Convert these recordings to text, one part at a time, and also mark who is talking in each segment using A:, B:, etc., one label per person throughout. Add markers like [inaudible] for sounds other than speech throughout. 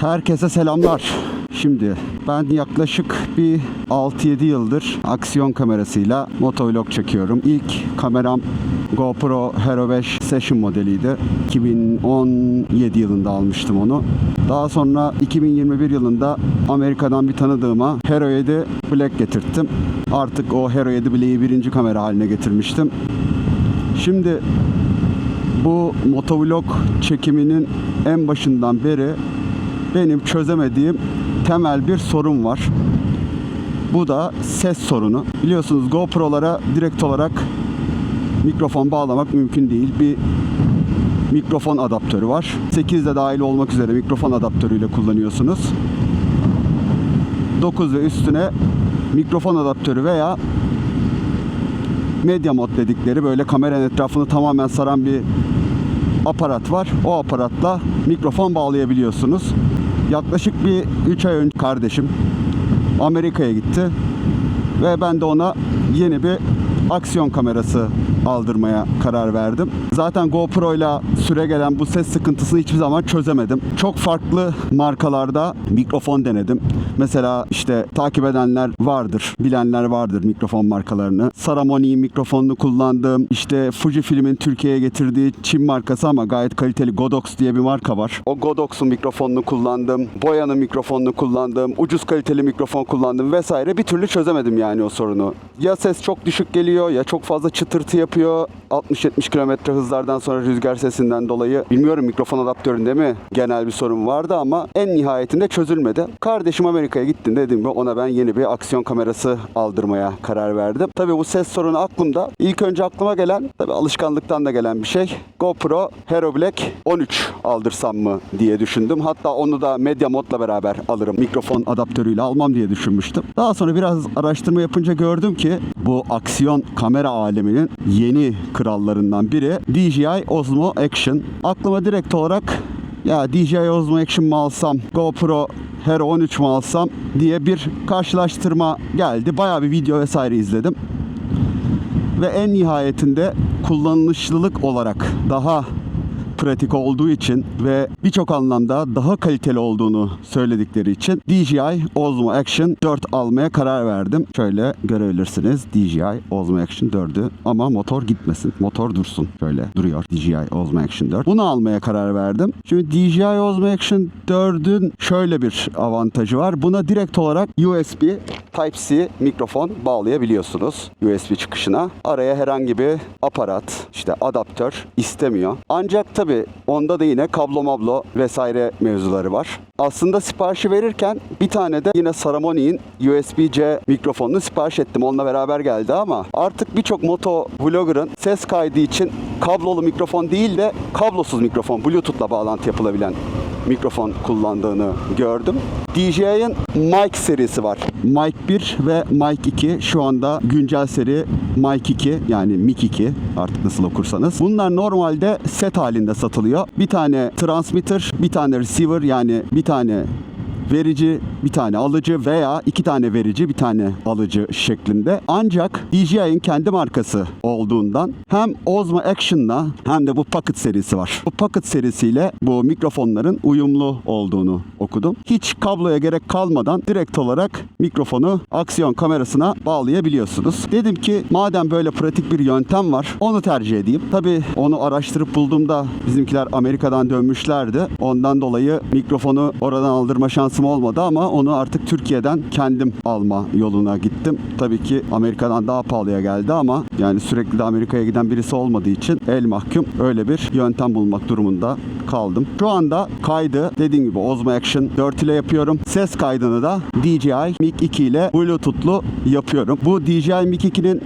A: Herkese selamlar. Şimdi ben yaklaşık bir 6-7 yıldır aksiyon kamerasıyla motovlog çekiyorum. İlk kameram GoPro Hero 5 Session modeliydi. 2017 yılında almıştım onu. Daha sonra 2021 yılında Amerika'dan bir tanıdığıma Hero 7 Black getirttim. Artık o Hero 7 Black'i birinci kamera haline getirmiştim. Şimdi bu motovlog çekiminin en başından beri benim çözemediğim temel bir sorun var. Bu da ses sorunu. Biliyorsunuz GoPro'lara direkt olarak mikrofon bağlamak mümkün değil. Bir mikrofon adaptörü var. 8 de dahil olmak üzere mikrofon adaptörüyle kullanıyorsunuz. 9 ve üstüne mikrofon adaptörü veya Media Mod dedikleri böyle kameranın etrafını tamamen saran bir aparat var. O aparatla mikrofon bağlayabiliyorsunuz. Yaklaşık bir 3 ay önce kardeşim Amerika'ya gitti ve ben de ona yeni bir aksiyon kamerası aldırmaya karar verdim. Zaten GoPro ile süre gelen bu ses sıkıntısını hiçbir zaman çözemedim. Çok farklı markalarda mikrofon denedim. Mesela işte takip edenler vardır, bilenler vardır mikrofon markalarını. Saramoni mikrofonunu kullandım. İşte Fujifilm'in Türkiye'ye getirdiği Çin markası ama gayet kaliteli Godox diye bir marka var. O Godox'un mikrofonunu kullandım. Boya'nın mikrofonunu kullandım. Ucuz kaliteli mikrofon kullandım vesaire. Bir türlü çözemedim yani o sorunu. Ya ses çok düşük geliyor ya çok fazla çıtırtı yapıyor. 60-70 km hızlardan sonra rüzgar sesinden dolayı bilmiyorum mikrofon adaptöründe mi genel bir sorun vardı ama en nihayetinde çözülmedi. Kardeşim Amerika'ya gittiğinde dedim ki ona ben yeni bir aksiyon kamerası aldırmaya karar verdim. Tabii bu ses sorunu aklımda. İlk önce aklıma gelen tabii alışkanlıktan da gelen bir şey. GoPro Hero Black 13 aldırsam mı diye düşündüm. Hatta onu da Media Mod'la beraber alırım. Mikrofon adaptörüyle almam diye düşünmüştüm. Daha sonra biraz araştırma yapınca gördüm ki bu aksiyon kamera aleminin yeni krallarından biri DJI Osmo Action. Aklıma direkt olarak ya DJI Osmo Action mı alsam, GoPro Hero 13 mu alsam diye bir karşılaştırma geldi. Bayağı bir video vesaire izledim. Ve en nihayetinde kullanışlılık olarak daha pratik olduğu için ve birçok anlamda daha kaliteli olduğunu söyledikleri için DJI Osmo Action 4 almaya karar verdim. Şöyle görebilirsiniz DJI Osmo Action 4'ü ama motor gitmesin. Motor dursun. Şöyle duruyor DJI Osmo Action 4. Bunu almaya karar verdim. Şimdi DJI Osmo Action 4'ün şöyle bir avantajı var. Buna direkt olarak USB Type-C mikrofon bağlayabiliyorsunuz USB çıkışına. Araya herhangi bir aparat, işte adaptör istemiyor. Ancak tabi onda da yine kablo mablo vesaire mevzuları var. Aslında siparişi verirken bir tane de yine Saramoni'nin USB-C mikrofonunu sipariş ettim. Onunla beraber geldi ama artık birçok moto vlogger'ın ses kaydı için kablolu mikrofon değil de kablosuz mikrofon, Bluetooth'la bağlantı yapılabilen mikrofon kullandığını gördüm. DJI'ın Mic serisi var. Mic 1 ve Mic 2 şu anda güncel seri Mic 2 yani Mic 2 artık nasıl okursanız. Bunlar normalde set halinde satılıyor. Bir tane transmitter, bir tane receiver yani bir tane verici, bir tane alıcı veya iki tane verici, bir tane alıcı şeklinde. Ancak DJI'nin kendi markası olduğundan hem Osmo Action'la hem de bu Pocket serisi var. Bu Pocket serisiyle bu mikrofonların uyumlu olduğunu okudum. Hiç kabloya gerek kalmadan direkt olarak mikrofonu aksiyon kamerasına bağlayabiliyorsunuz. Dedim ki madem böyle pratik bir yöntem var onu tercih edeyim. Tabii onu araştırıp bulduğumda bizimkiler Amerika'dan dönmüşlerdi. Ondan dolayı mikrofonu oradan aldırma şansım olmadı ama onu artık Türkiye'den kendim alma yoluna gittim. Tabii ki Amerika'dan daha pahalıya geldi ama yani sürekli de Amerika'ya giden birisi olmadığı için el mahkum öyle bir yöntem bulmak durumunda kaldım. Şu anda kaydı dediğim gibi Osmo Action 4 ile yapıyorum. Ses kaydını da DJI Mic 2 ile Bluetooth'lu yapıyorum. Bu DJI Mic 2'nin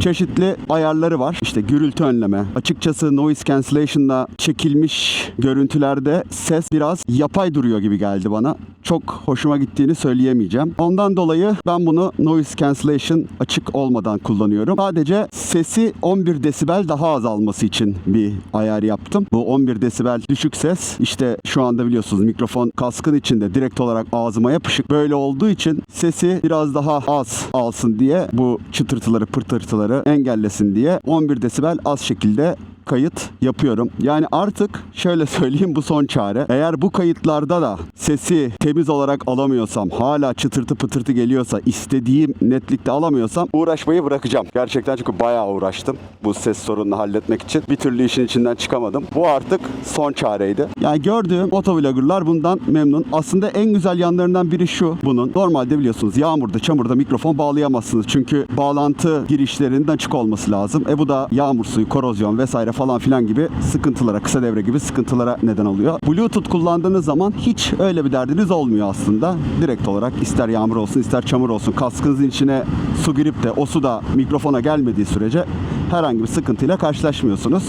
A: çeşitli ayarları var. İşte gürültü önleme. Açıkçası noise cancellation'la çekilmiş görüntülerde ses biraz yapay duruyor gibi geldi bana. Çok hoşuma gittiğini söyleyemeyeceğim. Ondan dolayı ben bunu noise cancellation açık olmadan kullanıyorum. Sadece sesi 11 desibel daha az alması için bir ayar yaptım. Bu 11 desibel düşük ses işte şu anda biliyorsunuz mikrofon kaskın içinde direkt olarak ağzıma yapışık böyle olduğu için sesi biraz daha az alsın diye bu çıtırtıları pırtırtıları engellesin diye 11 desibel az şekilde kayıt yapıyorum. Yani artık şöyle [laughs] söyleyeyim bu son çare. Eğer bu kayıtlarda da sesi temiz olarak alamıyorsam, hala çıtırtı pıtırtı geliyorsa, istediğim netlikte alamıyorsam uğraşmayı bırakacağım. Gerçekten çünkü bayağı uğraştım bu ses sorununu halletmek için. Bir türlü işin içinden çıkamadım. Bu artık son çareydi. Yani gördüğüm otovloggerlar bundan memnun. Aslında en güzel yanlarından biri şu bunun. Normalde biliyorsunuz yağmurda, çamurda mikrofon bağlayamazsınız. Çünkü bağlantı girişlerinin açık olması lazım. E bu da yağmur suyu, korozyon vesaire falan filan gibi sıkıntılara, kısa devre gibi sıkıntılara neden oluyor. Bluetooth kullandığınız zaman hiç öyle bir derdiniz olmuyor aslında. Direkt olarak ister yağmur olsun ister çamur olsun kaskınızın içine su girip de o su da mikrofona gelmediği sürece herhangi bir sıkıntıyla karşılaşmıyorsunuz.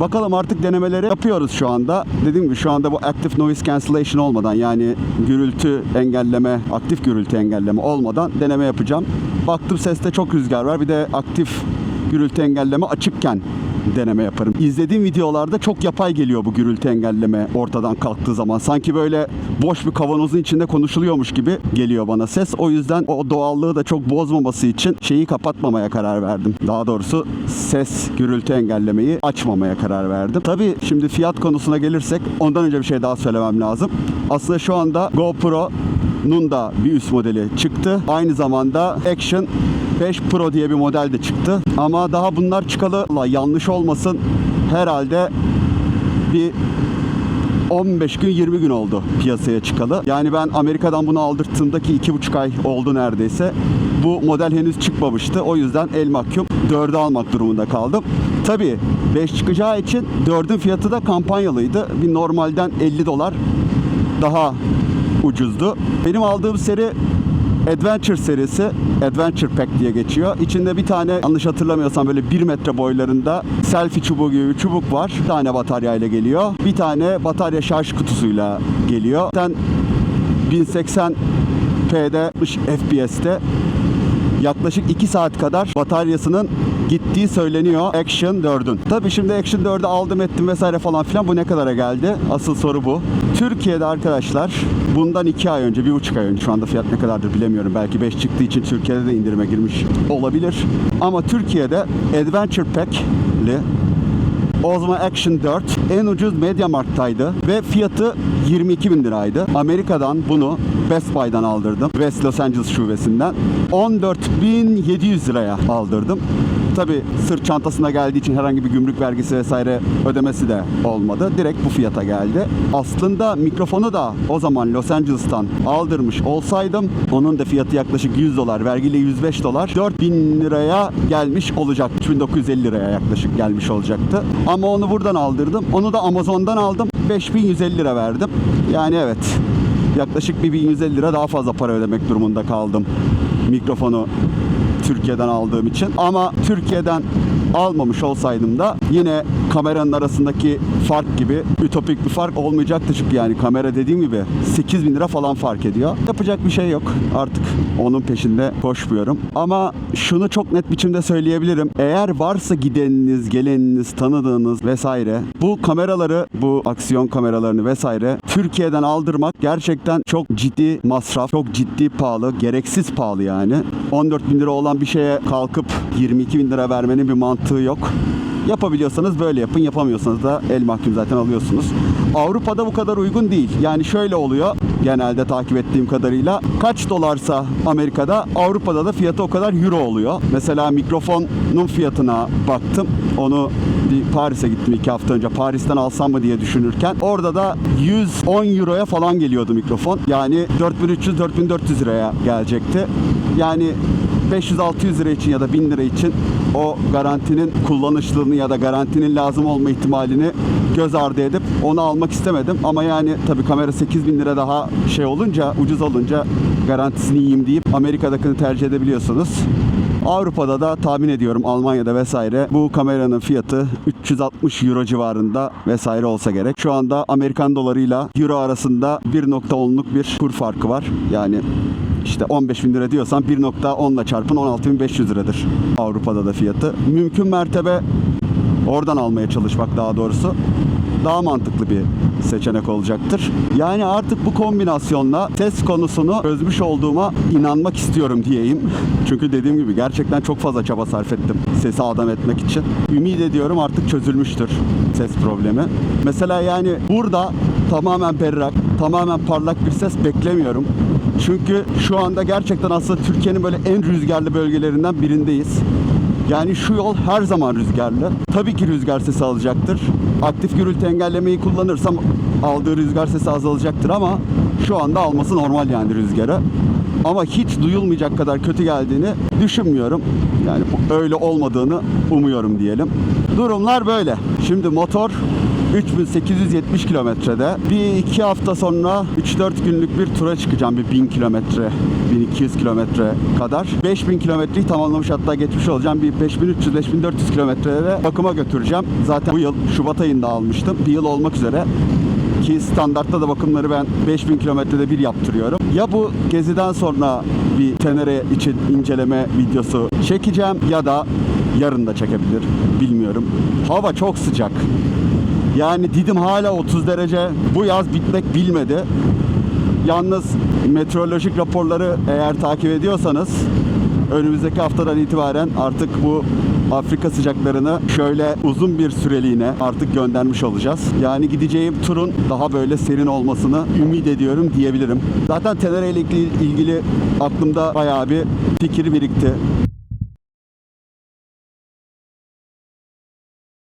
A: Bakalım artık denemeleri yapıyoruz şu anda. Dediğim gibi şu anda bu active noise cancellation olmadan yani gürültü engelleme, aktif gürültü engelleme olmadan deneme yapacağım. Baktım seste çok rüzgar var. Bir de aktif gürültü engelleme açıkken deneme yaparım. İzlediğim videolarda çok yapay geliyor bu gürültü engelleme ortadan kalktığı zaman. Sanki böyle boş bir kavanozun içinde konuşuluyormuş gibi geliyor bana ses. O yüzden o doğallığı da çok bozmaması için şeyi kapatmamaya karar verdim. Daha doğrusu ses gürültü engellemeyi açmamaya karar verdim. Tabii şimdi fiyat konusuna gelirsek ondan önce bir şey daha söylemem lazım. Aslında şu anda GoPro Nun da bir üst modeli çıktı. Aynı zamanda Action 5 Pro diye bir model de çıktı. Ama daha bunlar çıkalı la yanlış olmasın herhalde bir 15 gün 20 gün oldu piyasaya çıkalı. Yani ben Amerika'dan bunu aldırttığımdaki 2,5 ay oldu neredeyse. Bu model henüz çıkmamıştı. O yüzden el mahkum 4'ü almak durumunda kaldım. Tabii 5 çıkacağı için 4'ün fiyatı da kampanyalıydı. Bir normalden 50 dolar daha ucuzdu. Benim aldığım seri Adventure serisi Adventure Pack diye geçiyor. İçinde bir tane yanlış hatırlamıyorsam böyle 1 metre boylarında selfie çubuğu gibi bir çubuk var. Bir tane batarya ile geliyor. Bir tane batarya şarj kutusuyla geliyor. Zaten 1080p'de 60 FPS'te yaklaşık 2 saat kadar bataryasının gittiği söyleniyor Action 4'ün. Tabii şimdi Action 4'ü aldım ettim vesaire falan filan bu ne kadara geldi? Asıl soru bu. Türkiye'de arkadaşlar bundan 2 ay önce, 1,5 ay önce şu anda fiyat ne kadardır bilemiyorum. Belki 5 çıktığı için Türkiye'de de indirime girmiş olabilir. Ama Türkiye'de Adventure Pack'li Osmo Action 4 en ucuz MediaMarkt'taydı ve fiyatı 22 bin liraydı. Amerika'dan bunu Best Buy'dan aldırdım. West Los Angeles şubesinden. 14.700 liraya aldırdım. Tabi sırt çantasına geldiği için herhangi bir gümrük vergisi vesaire ödemesi de olmadı. Direkt bu fiyata geldi. Aslında mikrofonu da o zaman Los Angeles'tan aldırmış olsaydım onun da fiyatı yaklaşık 100 dolar, vergiyle 105 dolar. 4000 liraya gelmiş olacak. 3950 liraya yaklaşık gelmiş olacaktı. Ama onu buradan aldırdım. Onu da Amazon'dan aldım. 5150 lira verdim. Yani evet yaklaşık bir 1150 lira daha fazla para ödemek durumunda kaldım mikrofonu Türkiye'den aldığım için. Ama Türkiye'den almamış olsaydım da yine kameranın arasındaki fark gibi ütopik bir fark olmayacaktı çünkü yani kamera dediğim gibi 8 bin lira falan fark ediyor. Yapacak bir şey yok artık onun peşinde koşmuyorum. Ama şunu çok net biçimde söyleyebilirim. Eğer varsa gideniniz, geleniniz, tanıdığınız vesaire bu kameraları, bu aksiyon kameralarını vesaire Türkiye'den aldırmak gerçekten çok ciddi masraf, çok ciddi pahalı, gereksiz pahalı yani. 14 bin lira olan bir şeye kalkıp 22 bin lira vermenin bir mantığı yok. Yapabiliyorsanız böyle yapın, yapamıyorsanız da el mahkum zaten alıyorsunuz. Avrupa'da bu kadar uygun değil. Yani şöyle oluyor genelde takip ettiğim kadarıyla. Kaç dolarsa Amerika'da, Avrupa'da da fiyatı o kadar euro oluyor. Mesela mikrofonun fiyatına baktım. Onu Paris'e gittim iki hafta önce. Paris'ten alsam mı diye düşünürken. Orada da 110 euroya falan geliyordu mikrofon. Yani 4300-4400 liraya gelecekti. Yani 500-600 lira için ya da 1000 lira için o garantinin kullanışlılığını ya da garantinin lazım olma ihtimalini göz ardı edip onu almak istemedim. Ama yani tabii kamera 8000 lira daha şey olunca, ucuz olunca garantisini yiyeyim deyip Amerika'dakini tercih edebiliyorsunuz. Avrupa'da da tahmin ediyorum Almanya'da vesaire bu kameranın fiyatı 360 euro civarında vesaire olsa gerek. Şu anda Amerikan dolarıyla euro arasında 1.10'luk bir kur farkı var. Yani işte 15 bin lira diyorsan 1.10 ile çarpın 16.500 liradır Avrupa'da da fiyatı. Mümkün mertebe oradan almaya çalışmak daha doğrusu. daha mantıklı bir seçenek olacaktır. Yani artık bu kombinasyonla ses konusunu çözmüş olduğuma inanmak istiyorum diyeyim. [laughs] Çünkü dediğim gibi gerçekten çok fazla çaba sarf ettim sesi adam etmek için. Ümit ediyorum artık çözülmüştür ses problemi. Mesela yani burada tamamen berrak, tamamen parlak bir ses beklemiyorum. Çünkü şu anda gerçekten aslında Türkiye'nin böyle en rüzgarlı bölgelerinden birindeyiz. Yani şu yol her zaman rüzgarlı. Tabii ki rüzgar sesi alacaktır. Aktif gürültü engellemeyi kullanırsam aldığı rüzgar sesi azalacaktır ama şu anda alması normal yani rüzgarı. Ama hiç duyulmayacak kadar kötü geldiğini düşünmüyorum. Yani öyle olmadığını umuyorum diyelim. Durumlar böyle. Şimdi motor 3870 kilometrede. Bir iki hafta sonra 3-4 günlük bir tura çıkacağım. Bir 1000 kilometre, 1200 kilometre kadar. 5000 kilometreyi tamamlamış hatta geçmiş olacağım. Bir 5300-5400 kilometrede de bakıma götüreceğim. Zaten bu yıl Şubat ayında almıştım. Bir yıl olmak üzere ki standartta da bakımları ben 5000 kilometrede bir yaptırıyorum. Ya bu geziden sonra bir Tenere için inceleme videosu çekeceğim ya da yarın da çekebilir bilmiyorum. Hava çok sıcak. Yani Didim hala 30 derece. Bu yaz bitmek bilmedi. Yalnız meteorolojik raporları eğer takip ediyorsanız önümüzdeki haftadan itibaren artık bu Afrika sıcaklarını şöyle uzun bir süreliğine artık göndermiş olacağız. Yani gideceğim turun daha böyle serin olmasını ümit ediyorum diyebilirim. Zaten Tenere ile ilgili- aklımda bayağı bir fikir birikti.